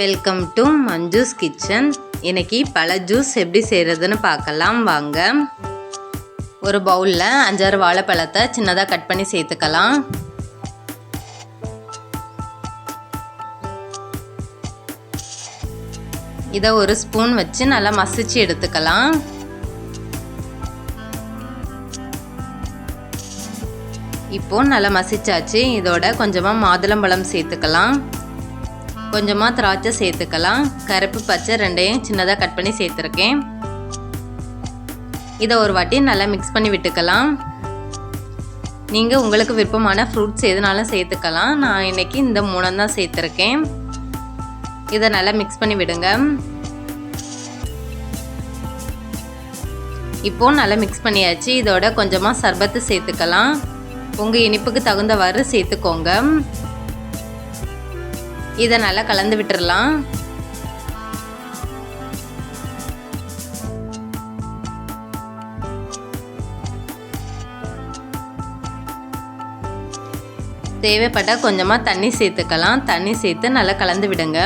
Welcome to Manju's kitchen இன்னைக்கு பழ juice எப்படி செய்கிறதுன்னு பார்க்கலாம். வாங்க. ஒரு பவுலில் அஞ்சாறு வாழைப்பழத்தை சின்னதாக கட் பண்ணி சேர்த்துக்கலாம். இதை ஒரு ஸ்பூன் வச்சு நல்லா மசிச்சு எடுத்துக்கலாம். இப்போ நல்லா மசிச்சாச்சு. இதோட கொஞ்சமாக மாதுளம்பழம் சேர்த்துக்கலாம். கொஞ்சமாக திராட்சை சேர்த்துக்கலாம். கருப்பு பச்சை ரெண்டையும் சின்னதாக கட் பண்ணி சேர்த்துருக்கேன். இதை ஒரு வாட்டி நல்லா மிக்ஸ் பண்ணி விட்டுக்கலாம். நீங்கள் உங்களுக்கு விருப்பமான ஃப்ரூட்ஸ் எதுனாலும் சேர்த்துக்கலாம். நான் இன்றைக்கி இந்த மூணம் தான் சேர்த்துருக்கேன். இதை நல்லா மிக்ஸ் பண்ணி விடுங்க. இப்போது நல்லா மிக்ஸ் பண்ணியாச்சு. இதோட கொஞ்சமாக சர்பத்து சேர்த்துக்கலாம். உங்கள் இனிப்புக்கு தகுந்தவாறு சேர்த்துக்கோங்க. இதை நல்லா கலந்து விட்டுறலாம். தேவைப்பட்டால் கொஞ்சமாக தண்ணி சேர்த்துக்கலாம். தண்ணி சேர்த்து நல்லா கலந்து விடுங்க.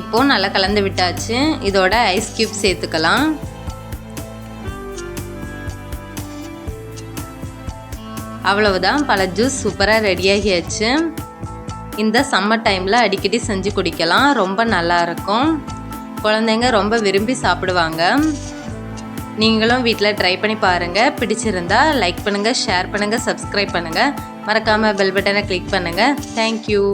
இப்போ நல்லா கலந்து விட்டாச்சு. இதோட ஐஸ் கியூப் சேர்த்துக்கலாம். அவ்வளவுதான். பல ஜூஸ் சூப்பராக ரெடியாகியாச்சு இந்த சம்மர் டைமில் அடிக்கடி செஞ்சு குடிக்கலாம். ரொம்ப நல்லாயிருக்கும் குழந்தைங்க ரொம்ப விரும்பி சாப்பிடுவாங்க. நீங்களும் வீட்டில் ட்ரை பண்ணி பாருங்கள் பிடிச்சிருந்தா லைக் பண்ணுங்கள் ஷேர் பண்ணுங்கள் சப்ஸ்கிரைப் பண்ணுங்கள் மறக்காமல் பெல் பட்டனை கிளிக் பண்ணுங்கள் தேங்க்யூ